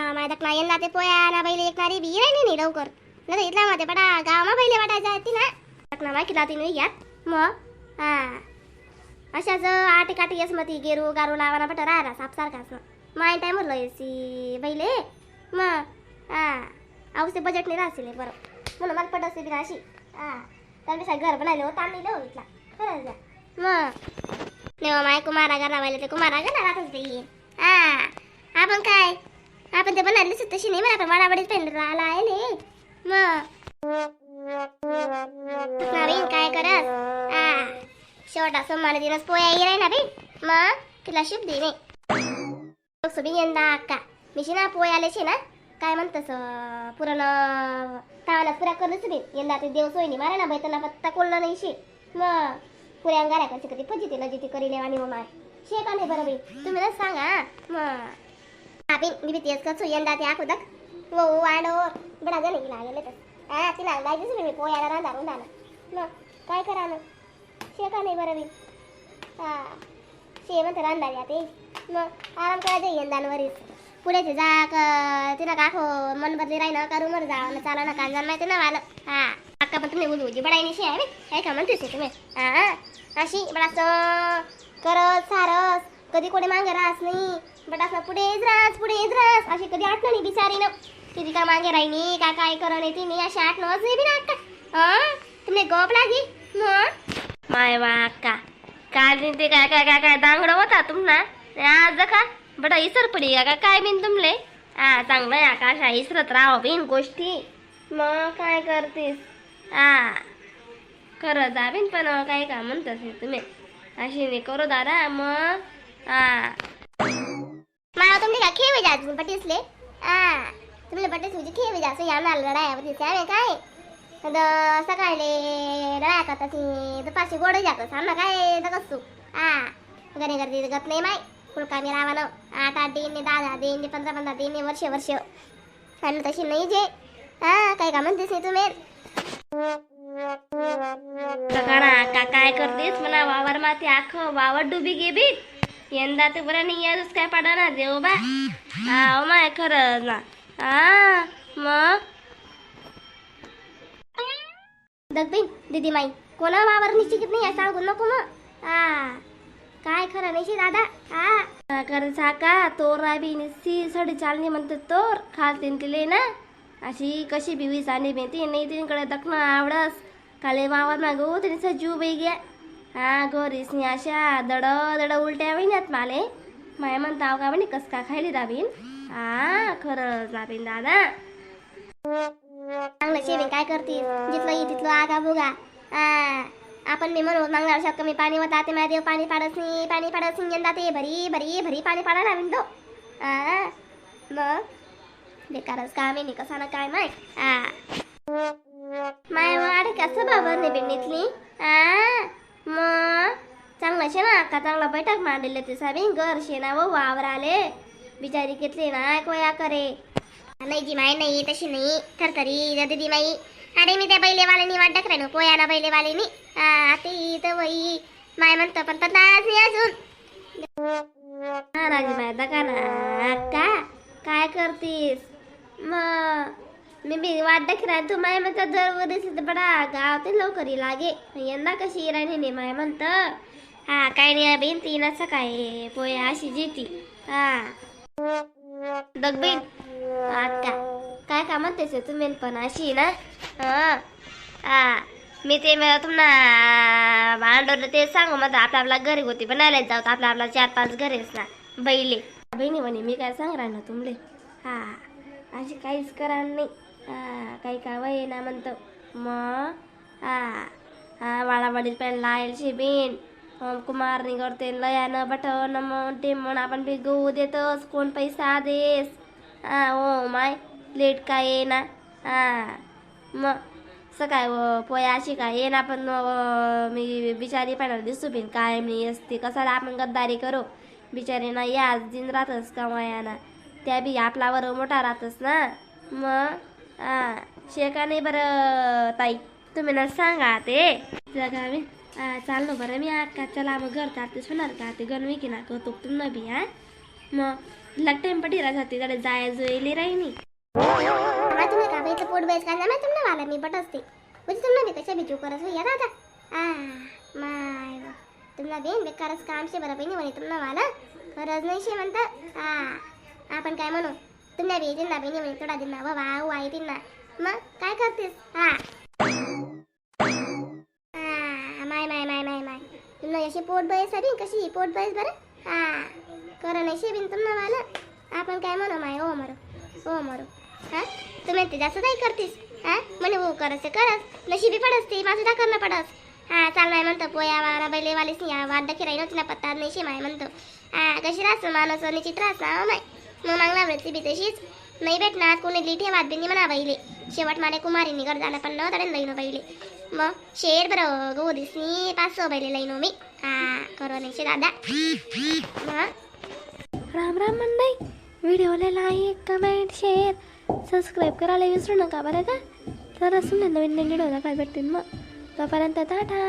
ना माझ्या दकना यंदा ते पोया ना बैले एक बी राहिली नाही लवकर. नाही इथला मध्ये पडा गावामा बैले वाटायचा ती ना. दकना माहिती लाती नाही घ्यात मग हा. अशाच आटे काटे येस मग ती गेरू गारू लावाना पटा राहिला सापसारखाच मग माय टाइमवर लयसी बैले. मग हा. औषध बजेट नाही राहतील बरं. म्हणून मला पट असते अशी. हा. त्यापेक्षा घर बनायला होता आणलेलं हो इथला. खरंच जा. मग. नेवा माय कुमारा घरा वाले ते कुमारा घरा राहतच ते हा. आपण काय? आपण ते बनायला दिसत तशी नाही मला आपण वाडावडीत पेंड आला आहे ने मग. नवीन काय करत हा शेवटा सोमवार दिवस पोया येईल ना बी मग तिला शुभ दे नाही सुबी यंदा अक्का. मिशी ना पोयाले शे ना काय म्हणतस पुरण तावला पुऱ्या करलंच बी यंदा ते देव सोयनी मारा ना बैतना पत्ता कोल्ला नाही शे. मग पुऱ्या अंगाऱ्या कशी कधी फजिती लजिती करी आणि मग माय शे का नाही बरं बी तुम्ही ना सांगा मग. షాపింగ్ ఇవి बी तेच कसो यंदा ते आखो दक वो वाडो बडा जण लागले तर. हा तिला मी पोयाला रांधा रुंधा ना. काय करा ना शे का नाही बरं बी हा शे म्हणते रांधा ते. मग आराम करायचं यंदांवरीच पुढे ते जा क- तिला काखो मन बदली राहिलं का रूमवर जा ना चाला ना कांजा माहिती ना मला हां अक्का पण तुम्ही उजू उजी बडाई निशी आहे बे. काय का म्हणतेस तुम्ही. अशी बडाचं करत सारस कधी कोणी मागे राहस नाही. बट असं पुढेच राहस पुढेच राहस अशी कधी आठवण नाही बिचारी ना. किती का मागे राहिनी का काय करण येते मी अशी आठ नवस बी ना हा? तुम्ही गोप लागी? माय वा अक्का काल ते काय काय काय काय दांगडं होता तुम्हाला आज का? बडा इसर पडी का काय बिन तुमले? हा चांगलं आहे आकाश इसरत राहो बिन गोष्टी. मग काय करतेस? हा खरं जा बिन पण काय का म्हणतस तुम्ही? अशी नाही करू दादा मग मला तुमले म्हणजे का खेळ जा तुम्ही पटीसले. हा. तुमले म्हणजे खेळ जा सो याना लढाया होती काय काय? तर सकाळले लढाया करता ती. दुपारची गोड जात सामना काय कसू? हा. घरी गर्दी गत नाही माय. फुलका मी रावानं. आठ आठ दिन ने दहा दहा दिन ने पंधरा पंधरा दिन ने वर्ष वर्ष. आणि तशी नाही जे. हा काय का म्हणतेस नाही तुम्ही. काय करतेस? म्हणा वावर माती आख वावर डुबी गेबी. यंदा ते बरं नाही याच काय पडा ना देव बा. हा माय खरं ना. हा मग? दगबीन दीदी माई कोणा वावर निश्चित नाही आहे सांगू नको मग. हा. काय खरं नाही दादा? हा. कर साका तोर राबी निस्सी सडी चालणी म्हणते तोर खालतीन तिले ना. अशी कशी बिवी चालली बेती नाही तिकडे दखणं आवडस. काले वावर ना गो तरी जीव बाई घ्या हा गोरीसनी अशा दड दड उलट्या महिन्यात माले. माय म्हणताव का म्हणे कस का खायली दाबीन? हा खरं दाबीन दादा. चांगलं शेविंग काय करतील जिथलं ये तिथलं आगा बुगा. आ, आपण मी म्हणू मंगळवार कमी पाणी होता ते देव पाणी पाडत नाही पाणी पाडत नाही यंदा ते भरी भरी भरी पाणी पाडा लावीन तो. मग? बेकारच काम आहे कसा ना काय माय आ माय वाढ कसं बाबर ने. बिंडीतली आ मग चांगलं शे ना का चांगला बैठक मांडले ते साबी घर शेना व वावर आले बिचारी घेतली ना कोया करे. नाही जी माय नाही तशी नाही. थरथरी दीदी माई. अरे मी त्या बैलेवाल्यानी वाटत पोया ना बैलेवाल्यानी. हा ते तर वही. माय म्हणतो पण पताच नाही अजून. हा राजी माय दका ना काय करतीस? मग मी बी वाट दाखी राह तू माय म्हणतात जर दिसत बडा गाव ते लवकर लागे यंदा कशी राहिली नाही माय म्हणत हा काय नाही बेन ती असं काय पोया अशी जेती हा दगबीन का काय का म्हणतेस तुम्ही पण अशी ना हा हा मी ते म- तुम्हाला भांडवलं ते सांगू मग आपल्या आपला घरी होती बनायला जाऊ आपला आपला चार पाच घरेच ना बैले बहिणी म्हणे मी काय सांग ना तुमले हा अशी काहीच करा नाही काही का वय ना म्हणतो मग हा हा वाडावाडीत पण लायल शिबीन कुमार करते लयानं बटन मग ते म्हण आपण बी गहू देतोस कोण पैसा देस हा ओ माय लेट काय ये ना हा मग सकाळ पोया अशी काय ये ना पण अं, मी बिचारी पण दिसू बिन काय मी असते कसाला आपण गद्दारी करू बिचारी ना या दिन राहतस का ना त्या बी आपल्यावर मोठा राहतस ना मग हा शेका नाही बरं ताई तुम्ही ना सांगा ते जगा मी चाललो बरं मी का चला मग घर चालतेस होणार का ते गणवी की ना कौतुक तुम्ही बी हा मग लग टाइम पटी राहत होती त्याला जायचं येले राही तुम्ही का बाई पोट बेस का ना तुम्हाला वाला मी बट असते म्हणजे तुम्हाला मी कशा बिजू करत हो या दादा आ माय तुम्हाला बेन बेकारच काम शे बरं बहिणी म्हणे तुम्हाला वाला खरंच नाही शे म्हणता आ आपण काय म्हणू तुम्हाला बेजीन ना बिनी म्हणे तोडा दिना वा वाऊ आई दिना मग काय करतेस हा आ, माय माय माय माय माय तुला अशी पोट बैस अरे कशी पोट बैस बरं हा करा नाही शे बिन तुम्हाला वाला आपण काय म्हणू माय ओ मरो ओ मरो हा तुम्ही ते जास्त नाही करतीस हा म्हणे हो करस करस नशिबी पडस ते माझं करणं पडस हा चाल नाही म्हणतो पोया वारा बैले वालीस या वाड्ड खिराई नव्हती ना पत्ता नाही शे माय म्हणतो हा कशी राहतो माणूस निश्चित राहस ना माय मग मागला वृत्ती बी तशीच. नाही भेटणार कोणी लिठी वाद बिंदी म्हणा पहिले शेवट माने कुमारी निघड झाला पण न तडे लईनो पहिले मग शेर बरं गो दिसनी पाच सो पहिले लईनो मी हा करो नाही दादा मग राम राम मंडई. व्हिडिओला लाईक कमेंट शेअर सबस्क्राईब करायला विसरू नका बरं का? तर असून नवीन नवीन व्हिडिओला काय भेटतील मग तोपर्यंत टाटा.